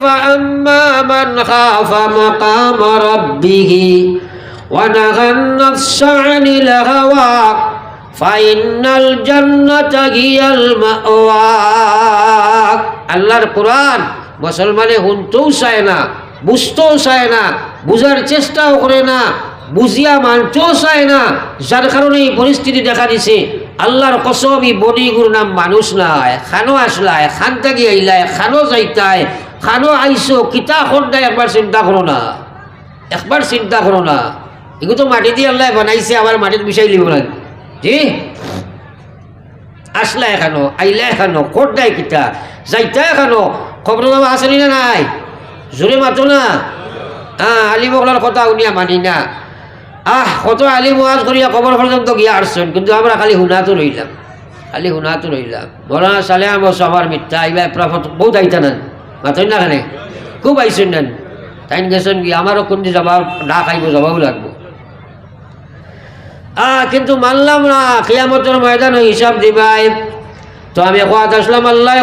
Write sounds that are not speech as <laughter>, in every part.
فأما من خاف مقام ربه ونهى النفس عن الهوى فإن الجنة هي المأوى আল্লাহর কোরআন মুসলমানে শুনতেও চায় না বুঝতেও চায় না বুঝার চেষ্টাও করে না বুঝিয়া মানতেও চায় না যার কারণে এই পরিস্থিতি দেখা দিছে আল্লাহর কসম ই বনিগুর নাম মানুষ নাই খানো আসলায় খান থাকি আইলায় খানো যাইতায় খানো আইসো কিতা খন্ডায় একবার চিন্তা করো না। একবার চিন্তা করো না। এগুলো তো মাটি দিয়ে আল্লাহ বানাইছে আবার মাটির বিষয় লিব না জি? আসলা এখানো আইলা এখানো দেয় কিতা? যাইতা এখানো খবর আসেনি না নাই? জোরে মাতো না। হ্যাঁ আলী বগলার কথা শুনিয়া মানি না। আহ, কত আলী মোয়াজ করিয়া কবর পর্যন্ত গিয়া আসছেন কিন্তু আমরা খালি শুনাতো রইলাম খালি শুনাতো রইলাম মৌলানা সালে আমার মিথ্যা আইবা প্রাফত বহুত আইতা নেন মাথায় না খানে? খুব আইসেন নেন। তাই গেছেন কি, আমারও কোন দিন জবাব না খাইব, জবাবও লাগবো। আহ কিন্তু মানলাম না, কিয়ামতের ময়দান হিসাব দিবাই। তো আমি কোয়াত আসলাম আল্লাহ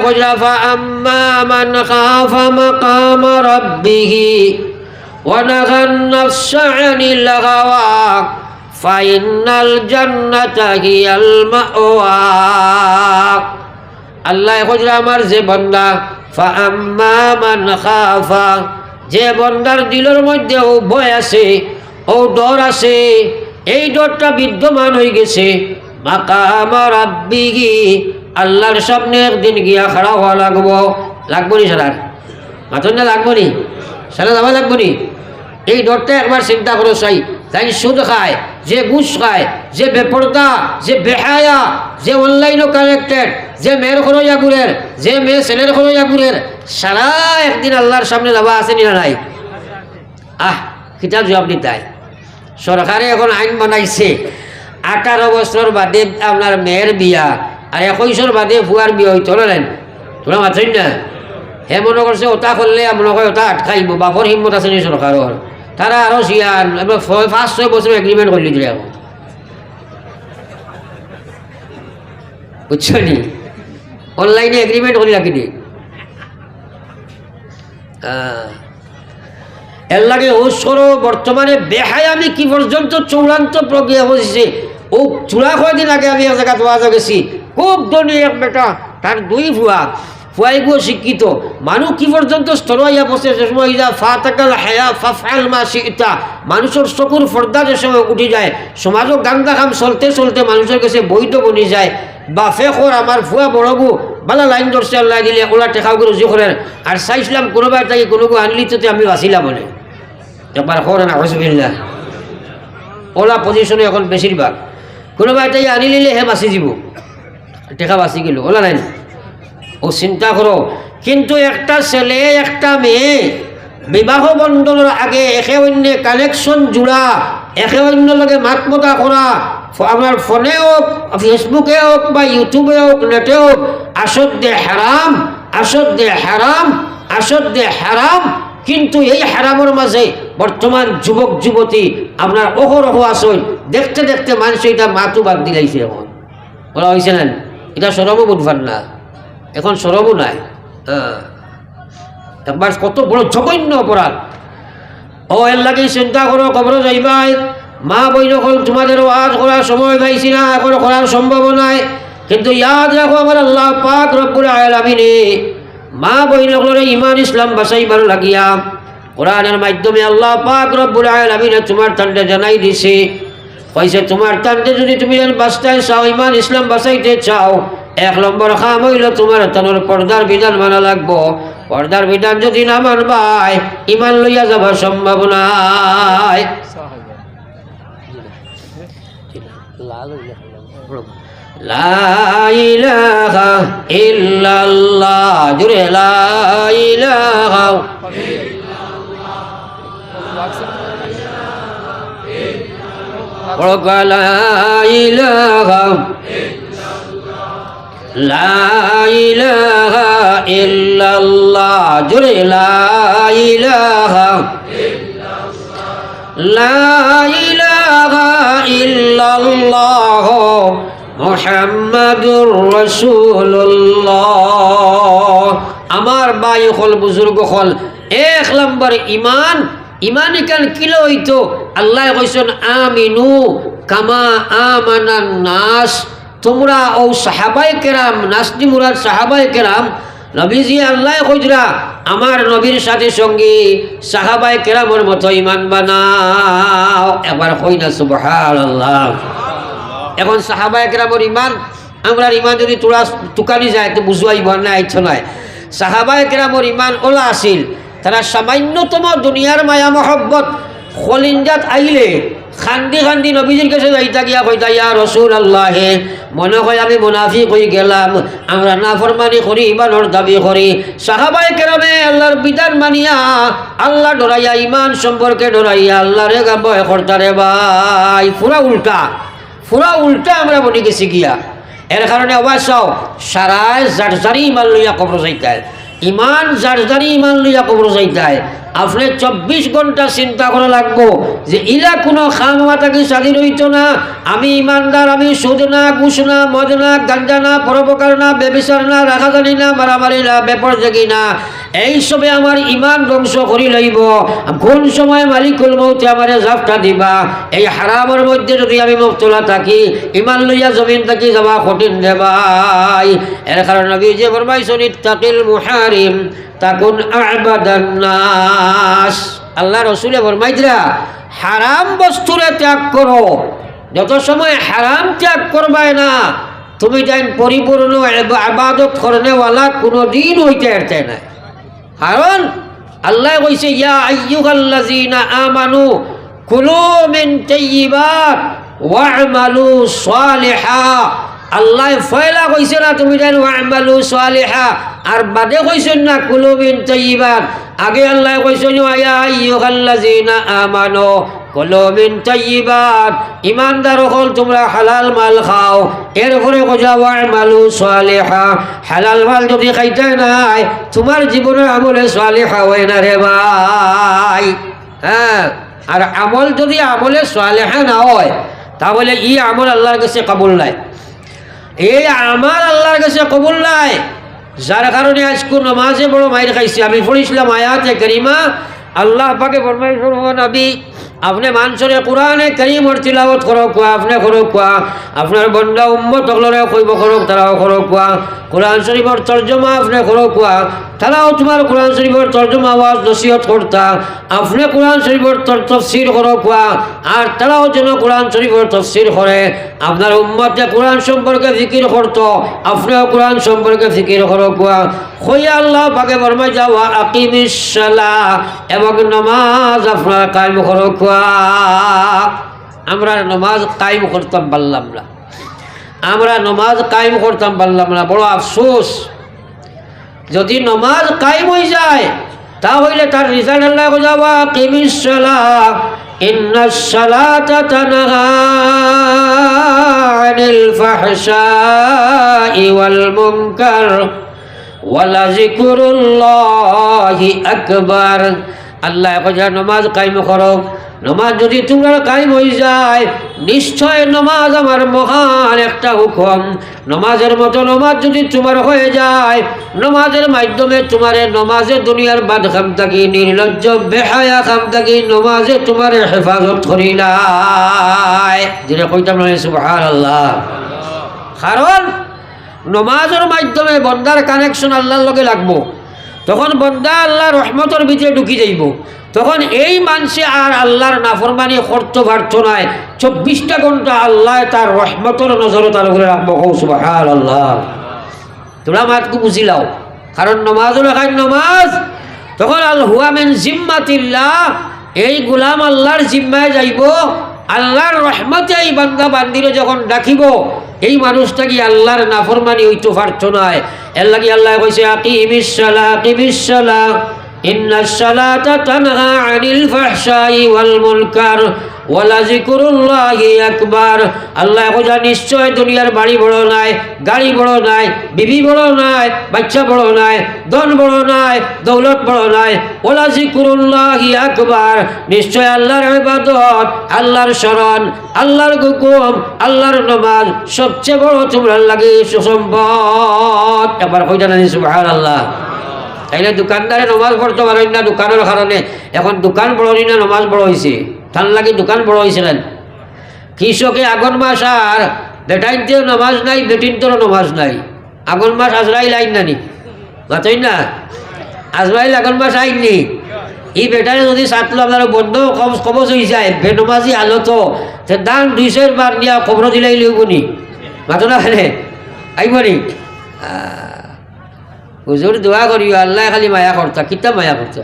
আম্মা ফাইনাল আল্লাহ আমার যে বন্দা যে বন্দার দিলের মধ্যে ও ভয় আছে ও ডর আছে এই ডরটা বিদ্যমান হয়ে গেছে। মাকাম রাব্বিগি আল্লাহর সামনে একদিন গিয়া খাড়া হওয়া লাগবো। লাগবো নি সারার মাথন না লাগবো নি? সারা যাওয়া লাগবো নি? এই ডরটা একবার চিন্তা করো চাই তাই সুদ খায়, যে ঘুষ খায়, যে বেপরদা, যে বেহায়া, যে অনলাইনও কানেক্টেড যে মেয়ের খরইয়া গুড়ের যে মেয়ে ছেলের খরইয়া গুড়ের সারা একদিন আল্লাহর সামনে যাওয়া আছে না নাই। আহ কিতা জবাব দিতাই সরকারে এখন আইন বানাইছে, আঠারো বছর বাদে আপনার মেয়ের বিয়া আর একৈশর বাদে ফুয়ার বিয়া হইতো না তোরা মাত্রই না? হে মনে করছে, ওটা করলে মনে করে ওটা আটকাইব বাপর হিম্মত আছে নি সরকারের তারা আরও সিয়ান পাঁচ, ছয় বছর এগ্রিমেন্ট করলি দিলে এখন। বুঝছ নি? অনলাইনে এগ্রিমেন্ট করি রাখি নি? এর লাগে বর্তমানে বেহায় আমি কি পর্যন্ত চূড়ান্ত প্রক্রিয়া বসেছে ও চূড়া কয়দিন আগে আমি এক জায়গা তোয়া গেছি? খুব ধনী এক বেটা, তার দুই ভুয়া। ফুয়াইগুলো শিক্ষিত। মানুষ কি পর্যন্ত স্তরাইয়া বসে সে সময় ইদা ফাতাকাল হায়া ফাফাল মা শিতা। মানুষের চকুর ফর্দা যে সময় উঠি যায়, সমাজও গান্দা খাম চলতে চলতে মানুষের কাছে বৈধ বনি যায়। বাফে খর আমার ফুয়া বড়বু বালা লাইন ধরছে আল্লাহ দিলে ওলা টেকাও করে রুজু করেন আর চাইছিলাম কোনোবাই তাই কোনো আনলি তো আমি বাঁচিলাম বলে একবার খর না হসবিল্লা ওলা পজিশনে এখন বেশিরভাগ কোনোবাই তাই আনি নিলে হে বাঁচি যাব টেকা বাঁচি গেল, ওলা নাই ও চিন্তা করো কিন্তু একটা ছেলে, একটা মেয়ে, বিবাহ বন্ধনের আগে একে অন্য কানেকশন জোড়া একে অন্য লগে মাত মতা করা আমার ফোনে হোক, ফেসবুকে হোক বা ইউটিউবে হোক, নেটে হোক আসদ্দে হারাম আসদ্দে হারাম আসদ্দে হারাম, কিন্তু এই হারামের মাঝে বর্তমান যুবক, যুবতী আপনার অহরহ আসন দেখতে দেখতে মানুষ এটা মাতু বাদ দিলাইছে এখন। বলা হয়েছে না? এটা সরব বুধবার না। এখন সরবও নাই। হ্যাঁ। একবার কত বড় জঘন্য অপরাধ। ও এর লাগে চিন্তা করো খবর যাইবাই। মা বই যখন তোমাদের আজ করার সময় পাইছি না, এখন করার সম্ভব নাই। কিন্তু ইয়াদ রাখো আমার আল্লাহ পাক রব্বুল আলামিনে। মা বই নকলরে ইমান ইসলাম বাসাইবার লাগিয়া কোরআনের মাধ্যমে আল্লাহ পাক রব্বুল আলামিনে তোমার তান্ডে জানাই দিছে। কইছে, তোমার তান্ডে যদি তুমি বাঁচতে চাও ইমান ইসলাম বাঁচাইতে চাও, এক নম্বর খাম হইল তোমার তানোর পর্দার বিধান মানা লাগবো। পর্দার বিধান যদি না মানবাই ইমান লইয়া যাবার সম্ভব নাই লা ইলাহা ইল্লাল্লাহ, জুড়ে লা ইলাহা লা ইলাহা লা ইলাহা ইল্লাল্লাহ, জুড়ে লা ইলাহা। লা ইলাহা ইল্লাল্লাহ মুহাম্মাদুর আমার বাই হল, বুজুর্গ হল, এক নম্বর ইমান ইমান ইকান কিলো হইতো? আল্লাহ কইসন আমিনু কামা আমানান নাস। তোমরা ও সাহাবাই কেরাম নাসনি মুরাদ সাহাবাই কেরাম নবীজি আল্লাহ কইরা আমার নবীর সাথে সঙ্গে সাহাবাই কেরামর মতো ইমান বানাও। এবার কই না সুবহান আল্লাহ এখন সাহাবাই কেরামর ইমান আমরা ইমান যদি তোরা টুকানি যায়, তো বুঝুয়াইব না, আইছ নাই। সাহাবাই কেরামর ইমান ওলা আছিল তারা সামান্যতম দুনিয়ার মায়া মহব্বত খলিঞ্জাত আইলে খান্দি খান্দি নবীজির কাছে যাইতা গিয়া কইতা ইয়া রসুল আল্লাহে মনে হয় আমি মুনাফি কই গেলাম। আমরা না ফরমানি করি ইমানোর দাবি করি। সাহাবাই কেরামে আল্লাহর বিধান মানিয়া, আল্লাহ ডরাইয়া ইমান সম্পর্কে ডরাইয়া আল্লাহ রে গাব কর্তারে ভাই পুরা উল্টা পুরা উল্টা আমরা বনি গেছি গিয়া। এর কারণে অবশ্য সারায় জারজারি ইমান লইয়া কবর যাইতায় ইমান জারজারি ইমান লইয়া কবর যাইতায় আপনি চব্বিশ ঘণ্টা চিন্তা করা লাগবো যে, ইলা কোনো খামা থাকি স্বাধীন হইত না? আমি ইমানদার, আমি সুদ না, ঘুষ না, মদ না গাঞ্জা না, পরোপকার না, বেবিচার না, রাখাজানি না, মারামারি না বেপর জাগি না। এইসবে আমার ইমান ধ্বংস করি লইব। কোন সময় মালিকুল মৌতে আমার জাপটা দিবা? এই হারামের মধ্যে যদি আমি মুক্তলা থাকি, ইমান লইয়া জমিন থাকি যাবা কঠিন দেবাই এর কারণে নবী যে ফরমাইছেন, ইত্তাকিল মুহারিম। তাকুন আবাদান নাস। আল্লাহ রসুলে ফরমাইতরা হারাম বস্তুরে ত্যাগ করো। যত সময় হারাম ত্যাগ করবাই না, তুমি যেন পরিপূর্ণ আবাদত করনেওয়ালা কোনো দিন হইতে এরতে না। কারণ আল্লাহ কইছে, ইয়া আইয়ুহাল্লাযীনা আমানু কুলু মিন তাইয়্যিবাত ওয়া'মালু সালিহা। আল্লাহ ফয়লা কইছে না, তুমি যেন ওয়া'মালু সালিহা আর বাদে কইছেন না, কুলু মিন তাইয়্যিবাত আগে আল্লাহ কইছেন, ইয়া আইয়ুহাল্লাযীনা আমানু, কুলু মিন তাইয়্যিবাত ইমানদার হল, তোমরা হালাল মাল খাও এরপরে কোজা ওয়া'মালু সালিহা হালাল মাল যদি খাইতে নাই, তোমার জীবনের আমলে সালিহা হয় না রে ভাই হ্যাঁ আর আমল যদি আমলে সালিহা না হয়, তাহলে ই আমল আল্লাহর কাছে কবুল নাই। এই আমার আল্লাহর কাছে কবুল নাই, যার কারণে আজকে নমাজে বড় মায়ের খাইছি। আমি পড়িছিলাম আয়াতে করিমা, আল্লাহ পাকে ফরমাইছেন হন নবী, আপনি মানসরে কোরআনে করিমর তিলাবত করক কোয়া, আপনি করক কোয়া, আপনার বন্ধা উম্মত কইব করক, তারাও করক কোয়া, কোরআন শরীফর তর্জমা আপনি করক কোয়া তারাও তোমার কোরআন শরীফর তর্জমা আওয়াজ, নসিহত করতা। আপনি কোরআন শরীফর তফসির করক কোয়া, আর তারাও যেন কোরআন শরীফর তফসির করে। আপনার উম্মতে কোরআন সম্পর্কে ফিকির করতো, আপনিও কোরআন সম্পর্কে ফিকির করক কোয়া। হইয়া আল্লাহ পাকে বর্মাই যাওয়া আকিমিসালা এবং নমাজ আপনার কায়েম করক কোয়া। আমরা নমাজ কায়েম করতাম, পারলাম না। আমরা নমাজ কায়েম করতাম, পারলাম না। বড় আফসোস। যদি নমাজ কায়েম হয়ে যায় তা হইলে তার রিজাল্ট আল্লাহ যাওয়া কিমিসালা ইন্না সালাতা তানহা আনিল ফাহশাই ওয়াল মুনকার ওয়ালা আকবার। আল্লাহ কইয়া নমাজ কায়েম করো। নমাজ যদি তোমরা কায়েম হয়ে যায়, নিশ্চয় নমাজ আমার মহান একটা হুকুম। নমাজের মতো নমাজ যদি তোমার হয়ে যায়, নমাজের মাধ্যমে তোমার নমাজে দুনিয়ার বাদ খাম থাকি, নির্লজ্জ, বেহায়া খাম থাকি নমাজে তোমার হেফাজত নয় সুবহান আল্লাহ কারণ, নমাজের মাধ্যমে বন্দার কানেকশন আল্লাহর লগে লাগবো। তখন বন্দা আল্লাহ রহমতর ভিতরে ঢুকি যাইব। তখন এই মানুষে আর আল্লাহর নাফরমানি করতে পারত নাই চব্বিশটা ঘণ্টা আল্লাহ তার রহমতর নজরে তার উপরে আল্লাহ তোরা মাতকু বুঝিলাও। কারণ নমাজুল খাই নমাজ, তখন আল হুয়ামেন জিম্মাতিল্লাহ, এই গুলাম আল্লাহর জিম্মায় যাইব, আল্লাহর রহমতে এই বান্দা বান্দিরে যখন ডাকিব, এই মানুষটা কি আল্লাহর নাফরমানি হইতে পারত নয়? এর লাগি আল্লাহ কইছে আকিমিসালা আকিমিসালা ইন্না সালাতা। আনিল ফাহশাই ওয়াল মুনকার ওয়ালা জিকুরুল্লাহি আকবার। আল্লাহ কইয়া নিশ্চয় দুনিয়ার বাড়ি বড় নাই, গাড়ি বড় নাই, বিবি বড় নাই, বাচ্চা বড় নাই, ধন বড় নাই, দৌলত বড় নাই ওলা জিকুরুল্লাহি আকবার। নিশ্চয় আল্লাহর ইবাদত, আল্লাহর শরণ, আল্লাহর হুকুম, আল্লাহর নমাজ সবচেয়ে বড় তোমরা লাগে সুসম্পদ। এবার কইটা না সুবহানাল্লাহ। তাইলে দোকানদারে নমাজ পড়তে পারেন না দোকানের কারণে। এখন দোকান বড় না নমাজ বড় হয়েছে তার লাগি দোকান বড় হয়েছিলেন কৃষকে আগুন মাস আর বেটাইনতেও নমাজ নাই বেটিনতেও নমাজ নাই। আগুন মাস আজরাইল আইন নানি। মাতই না? আজরাইল আগুন মাস আইননি ই বেটারে যদি সাতলো আপনার বন্ধ কম কবচ হয়ে যায়, বেনমাজি আলত। দান দুইশের বার নিয়া খবর দিলাই লইবনি মাতো না। হেনে আইবনি হুজুর দোয়া করিও, আল্লাহ খালি মায়া করতা কিতা মায়া করতা।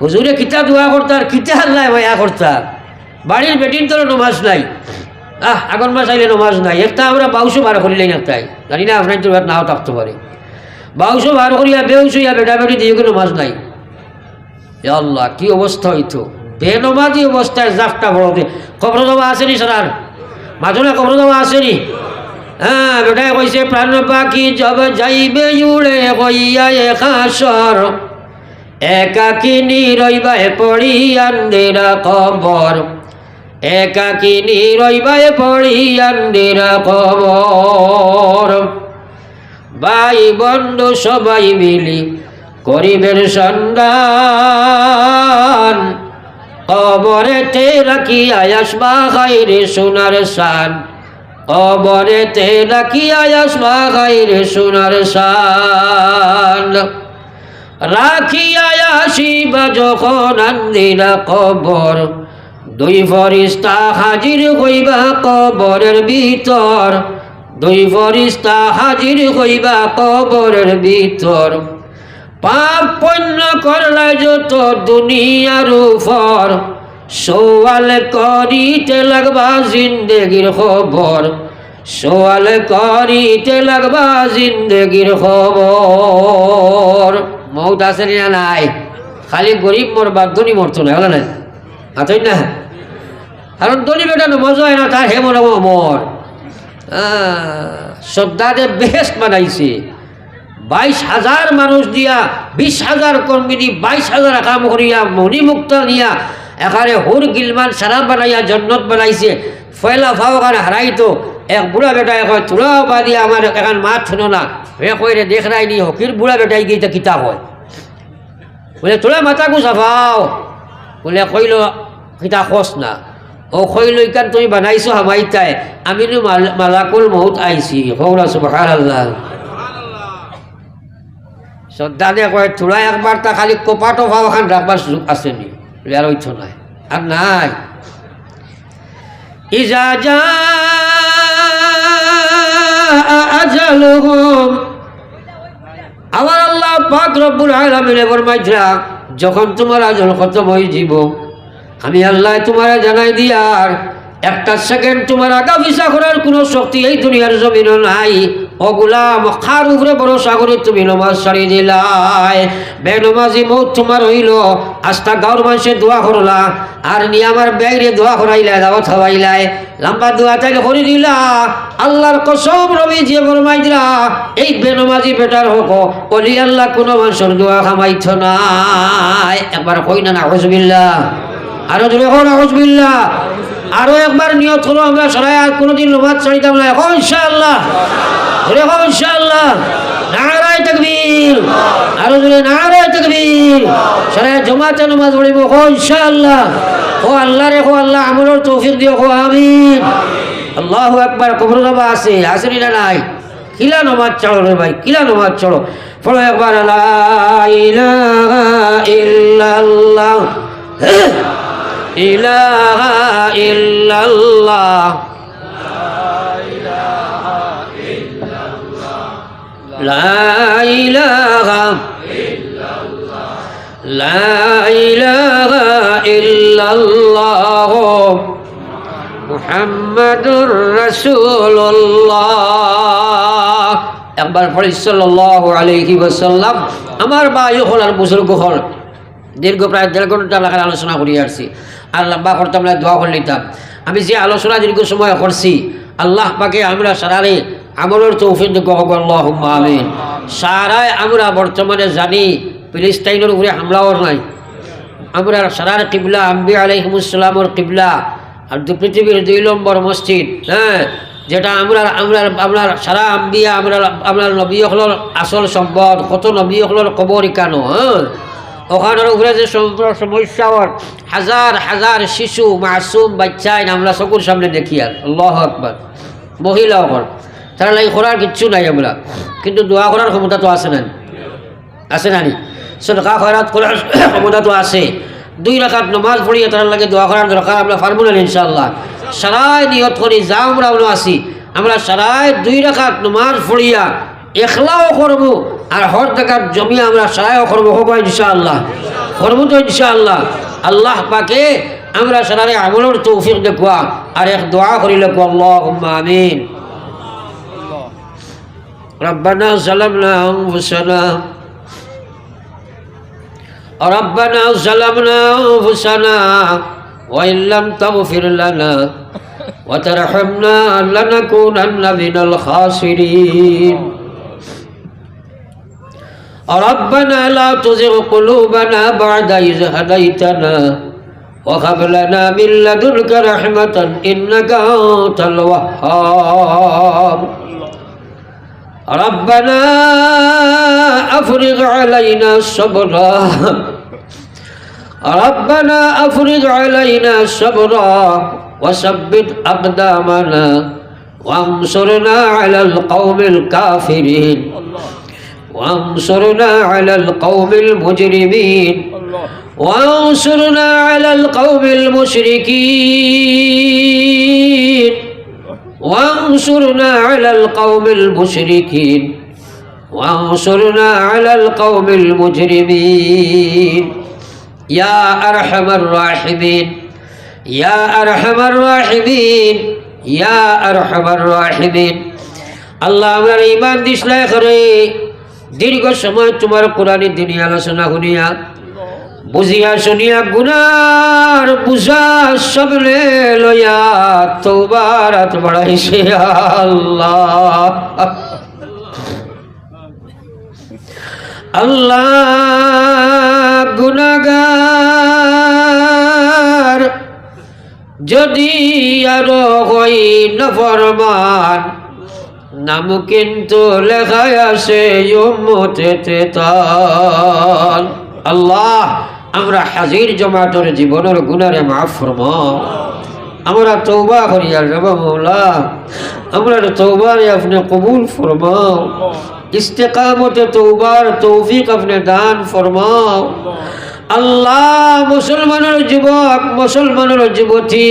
হুজুরে কিতা দোয়া করতা আর কিতা আল্লাহ মায়া করতা। বাড়ির বেটিন তোর নমাজ নাই। আহ আগন মাস আইলে নমাজ নাই। একটা আমরা বাউশো বার করিলাই না তাই। জানি না আপনার তোর নাও থাকতে পারে। বাউশো বার করিয়া বেউস হইয়া বেটা বেটি দিয়ে নমাজ নাই। আল্লাহ, কি অবস্থা হইতো? বেনমাজি অবস্থায় জাফটা বড়তে কবর জমা আসেনি সারার? মাজনা কবর জমা আসেনি? হ্যাঁ বেটাই কইছে, প্রাণ পাখি জব যাইবে উড়ে কইয়া একাশর একাকিনী রইবায় পড়ি আন্দিরা কবর একাকিনী রইবায় পড়ি আন্দিরা কবর ভাই বন্ধু সবাই মিলি করিবের সন্ধান। কবরেতে রাখি আয়াসমা খাইরে সোনার সান। কবরেতে রাখি আয়াসমা খাইরে সোনার সান রাখিয়া আসিবা যখন আন্দিরা কবর, দুই ফরিস্তা হাজির হইবা কবরের ভিতর। দুই ফরিস্তা হাজির হইবা কবরের ভিতর। পাপ পণ্য করলা যত দুনিয়ার উপর। সোয়াল করিতে লাগবা জিন্দগির খবর। সোয়াল করিতে লাগবা জিন্দগির খবর। মৌত আছে নাই? খালি গরিব মরবা ধনী মরতো না, হলো না? আতই না? কারণ ধনী বেটা মজা হয় না, তার হে মনে মর। শ্রদ্ধাতে বেহেস্ট বানাইছে বাইশ হাজার মানুষ দিয়া, বিশ হাজার কর্মী দি বাইশ হাজার কাম করিয়া, মণিমুক্ত নিয়া এখানে হুর গিলমান সারা বানাইয়া জন্নত বানাইছে। ফয়লা ফাও এখানে হারাইতো। এক বুড়া বেটায় কয়, তোরা বাদি আমার এখন মাত শুনো না। হে কই রে, দেখ রাই নি, হকির বুড়া বেটাই গিয়ে তো কিতাব হয়। বলে, তোরা মাতাকু চাফাও বলে, কইল, কিতা খোঁজ না। ও কইল, ইকান তুমি বানাইছো হামাইতাই আমি মালাকুল মহুত আইছি। হৌরা সুবহান আল্লাহ শ্রদ্ধানে কয়, তোরা একবার তা খালি কোপা টোফা ওখান রাখবার সুযোগ আসেনি আর নাই আর নাই। ইজা যা আজালুহুম। আমার আল্লাহ পাক রব্বুল আলামিন যখন তোমার আজল খতম হয়ে যাব আমি আল্লাহ তোমার জানাই দিয়ার একটা সেকেন্ড তোমার আগা ভিসা করার কোনো শক্তি এই দুনিয়ার জমিনও নাই। অগুলাম খার উপরে বড় সাগরে তুমি নমাজ সারি দিলাই। বেনমাজি মৌ তোমার হইল আস্তা গাঁর মানুষের দোয়া করলা আর নি আমার ব্যাগরে দোয়া করাইলাই দাওয়াত খাওয়াইলাই। লম্বা দোয়া তাইলে করে দিলা। আল্লাহর কসম রবি যে ফরমাই দিলা, এই বেনমাজি বেটার হোক, অলি আল্লাহ কোনো মানুষের দোয়া খামাইছ নাই। একবার কই না না হজবিল্লা আরও জোরে হোক না হজবিল্লা আরও একবার নিয়ত হলো আমরা সরাই আর কোনোদিন লোমাত ছাড়িতাম না। এখন ইনশাআল্লাহ। হোক ইনশাআল্লাহ। নারায় তকবীর। আরও জোরে, নারায় তকবীর। সরাই জমাতে নামাজ পড়িব হো ইনশাআল্লাহ। ও আল্লাহ রে হো আল্লাহ আমলের তৌফিক দিও হো আমিন। আল্লাহু আকবার কবর জমা আছে আসেনি না নাই? কিলা নমাজ চড়ো রে ভাই, কিলা নমাজ চড়ো ফলো একবার ইলাহা ইল্লাল্লাহ একবার সাল্লাল্লাহু আলাইহি ওয়াসাল্লাম আমার বায়ু হল আর বুজুর্গ হল দীর্ঘ প্রায় দেড় ঘণ্টা লাগার আলোচনা করি আসছি। আর লম্বা করতাম না দোয়া করে নিতাম। আমি যে আলোচনা দীর্ঘ সময় করছি, আল্লাহ পাকে আমরা সারারে আমলের তৌফিক আল্লাহ আমিন। সারায় আমরা বর্তমানে জানি ফিলিস্তাইনের উপরে হামলাও নাই। আমরা সারার কিবলা, আম্বি আলাইহিমুসালামর কিবলা, আর দু পৃথিবীর দুই নম্বর মসজিদ হ্যাঁ যেটা আমরা আমরা আপনার সারা আম্বিয়া, আমরা আপনার নবী হলর আসল সম্পদ, কত নবী হলর কবর, ইকানো হ্যাঁ। ওখানের উপরে যে সম- সমস্যা ওর, হাজার হাজার শিশু, মাসুম বাচ্চাই আমরা চকুর সামনে দেখি আর আল্লাহ আকবার। মহিলা ওখান। তারা লাগে করার কিচ্ছু নাই আমরা। কিন্তু দোয়া করার ক্ষমতা তো আছে না আছে না সদকা খয়রাত করার <coughs> ক্ষমতা তো আছে। দুই রাখাত নমাজ পড়িয়ে তার লাগে দোয়া করার দরকার আমরা পারব না ইনশাআল্লাহ। সারাই নিয়ত করি যা আমরা আমরা আছি আমরা সারাই দুই রাখাত নমাজ পড়িয়া একলাও করব আর হর টাকার জমি আমরা সারাইও করবো হবো ইনশাআল্লাহ করবো তো ইনশাআল্লাহ আল্লাহ পাকে আমরা সারারে আমলের তৌফিক দেখুয়া আর এক দোয়া করিলে আল্লাহ আমিন ربنا ظلمنا أنفسنا ربنا ظلمنا أنفسنا وإن لم تغفر لنا وترحمنا لنكونن من الخاسرين ربنا لا تزغ قلوبنا بعد إذ هديتنا وهب لنا من لدنك رحمة إنك أنت الوهاب. ربنا أفرغ علينا صبرا. ربنا أفرغ علينا صبرا وثبت أقدامنا وانصرنا على القوم الكافرين. وانصرنا على القوم المجرمين وانصرنا على القوم المشركين وانصرنا على القوم المشركين وانصرنا على القوم المجرمين يا أرحم الراحمين يا أرحم الراحمين يا أرحم الراحمين اللهم إيمان ديش لا দীর্ঘ সময় তোমার কোরআনের দিনে আলোচনা শুনিয়া বুঝিয়া শুনিয়া গুনার বুঝা সবলে লইয়া তোবার হাত বাড়াইছে আল্লাহ। আল্লাহ গুনাগার যদি আরও হই নফরমান নাম কিন্তু লেখায় তাল আল্লাহ, আমরা হাজির জমাটোর জীবনের গুণারে মাফ ফরমাও আমরা তৌবা করি আর মৌলা আমরা তৌবারে আপনি কবুল ফরমাও ইস্তেকামতে তৌবার তৌফিক আপনি দান ফরমাও আল্লাহ, মুসলমানের যুবক, মুসলমানের যুবতী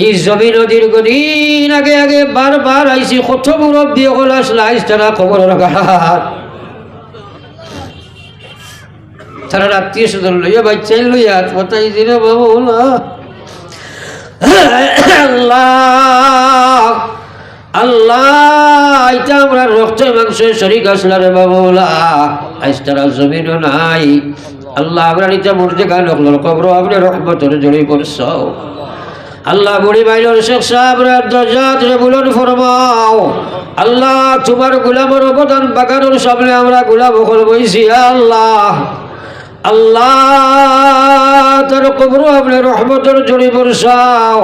এই জমিন দীর্ঘদিন আগে আগে বারবার আইসি কত মুরব্বী হল আসলে আইস তারা খবর রাখার তারা আত্মীয় স্বজন লইয়া বাচ্চাই লইয়া কথাই দিনে বাবু আল্লাহ আল্লাহ, এটা আমরা রক্ত মাংস শরীর আসলা বাবুলা আজ তারা জমিনও নাই। আল্লাহ, আমরা নিতে মূর্তি গান হল কবর আপনি রহমতর জড়ি করছ আল্লাহ বুড়ি বাইলর শেখ বুলন ফরমাও। আল্লাহ তোমার গুলামের অবদান বাগানোর সামনে আমরা গুলাম বইছি আল্লাহ আল্লাহ তার কবর আপনি রহমতের জড়ি বরসাও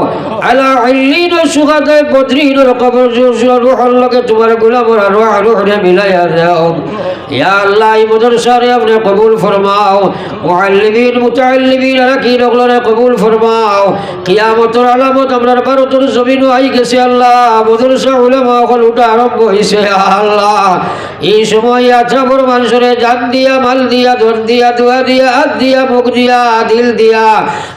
আলা আইলিন সুগাদে বদ্রিনের কবর জোর রুহর লগে তোমার গোলামর রুহ রুহরে মিলাইয়া দাও। ইয়া আল্লাহ, এই মদরসারে আপনি কবুল ফরমাও। মুআল্লিমিন মুতাআল্লিমিন রাখি লগলরে কবুল ফরমাও। কিয়ামতের আলামত আমরার ভারতের জমিন আই গেছে আল্লাহ। মদরসা উলামা এখন উঠা আরম্ভ হইছে আল্লাহ। এই সময় আছাবর মানুষের জান দিয়া, মাল দিয়া, ধন দিয়া, দোয়া দিয়া, হাত দিয়া, মুখ দিয়া, দিল দিয়া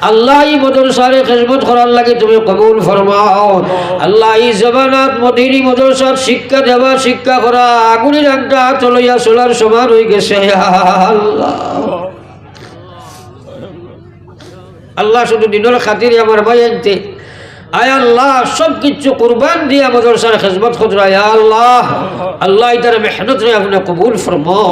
আল্লাহ এই মদরসারে খেজমত করার লাগে তুমি কবুল ফরমাও। আল্লাহ জবানাত মদিনী মদরসার শিক্ষা দেওয়া শিক্ষা করা, আগুনের একটা চলইয়া চলার সমান হয়ে গেছে। আল্লাহ। আল্লাহ শুধু দিনের খাতিরে আমার ভাই আনতে। আয় আল্লাহ, সব কিছু কুরবান দিয়ে মাদ্রাসার খেজমত আয় আল্লাহ। আল্লাহ ইতার মেহনত রে আপনি কবুল ফরমাও।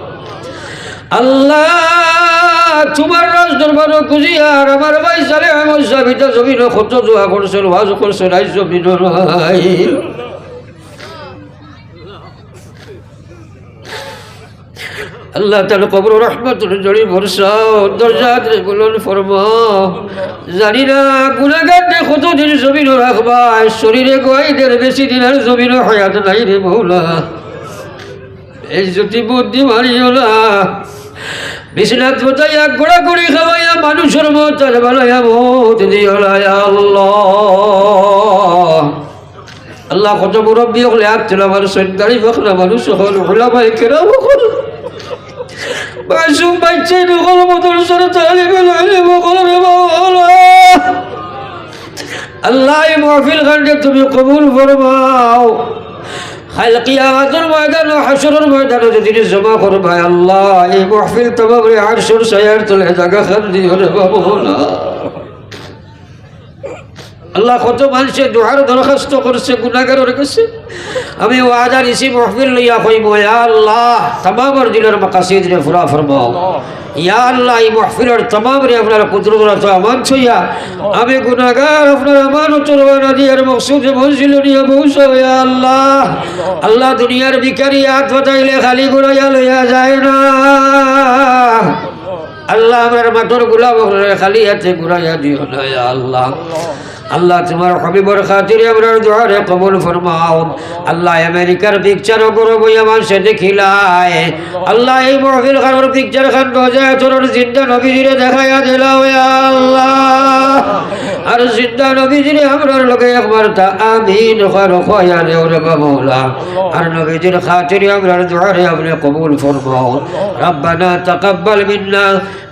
আল্লাহ, তোমার রাজ দরবার খুঁজি আর আমার ভাই সালে আমার সাবিতা জমিন কত দোয়া করছেন ওয়াজ করছেন আই জমিন আল্লাহ তাহলে কবর রহমতুল জড়ি ভরসাও দরজাত বলুন ফরমা। জানি না গুণাগার কত দিন জমিন রাখবা, শরীরে গোয়াইদের বেশি দিন আর জমিন হয়াত নাই রে মৌলা। এই যদি বুদ্ধি মারিও না বিশ্বনাথ বোতাইয়া গোড়া করি খাওয়াইয়া মানুষের মত বানাইয়া মত দিও না, ইয়া আল্লাহ। আল্লাহ কত মুরব্বী হলে ছিল মানুষ দাঁড়ি বখলা মানুষ হল, ওলামাই কেরাম হল। মাসুম বাচ্চা, নকল মতন সরে তালিবে লাইলে বকল রে আল্লাহ মহফিল খানকে তুমি কবুল ফরমাও। হাসরের ময়দানে যদি জমা করবাই আল্লাহ, এই মহফিল তোমার আরশুর সায়ার তোলে জাগা খান দিও বাবু আল্লাহ কত মানুষের দোহার দরখাস্ত করছে গুণাগারের কাছে আমি ওয়াদা নিছি মহফিল লইয়া কইব ইয়া আল্লাহ তামামর দিলের মাকাসিদ রে ফুরা ফরমাও। ইয়া আল্লাহ, এই মহফিলের তামাম রে আপনার কুদরত রাখো, আমান ছইয়া। আমি গুণাগার আপনার আমান চরবানা দিয়ার মকসুদ মঞ্জিল নিয়ে পৌঁছো ইয়া আল্লাহ। আল্লাহ দুনিয়ার ভিখারি হাত বাতাইলে খালি ঘুরাইয়া লইয়া যায় না। আল্লাহ আমার মাঠর গুলাব খালি হাতে ঘুরাইয়া দিও না আল্লাহ। আল্লাহ তোমার হবিবর খাতিরে আপনার দোয়ারে কবুল ফরমাও আল্লাহ আমেরিকার পিকচারও করো বই আমার সে দেখিলায় আল্লাহ এই মহফিল খানোর পিকচার খান বজায় তোর জিন্দা নবীজিরে দেখাইয়া দিলাও আল্লাহ আর জিন্দা নবীজিরে আমরার লোকে একবার তা আমিন খানো খয়া দেও রে বাবুলা আর নবীজির খাতিরে আমরার দোয়ারে আপনি কবুল ফরমাও ربنا تقبل منا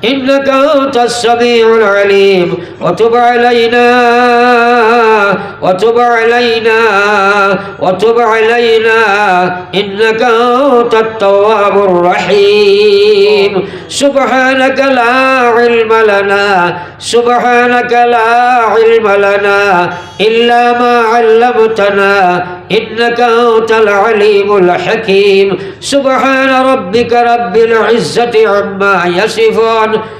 إنك أنت السميع العليم وتب علينا وتب علينا وتب علينا إنك أنت التواب الرحيم. سبحانك لا علم لنا سبحانك لا علم لنا إلا ما علمتنا إنك أنت العليم الحكيم. سبحان ربك رب العزة عما يصفون.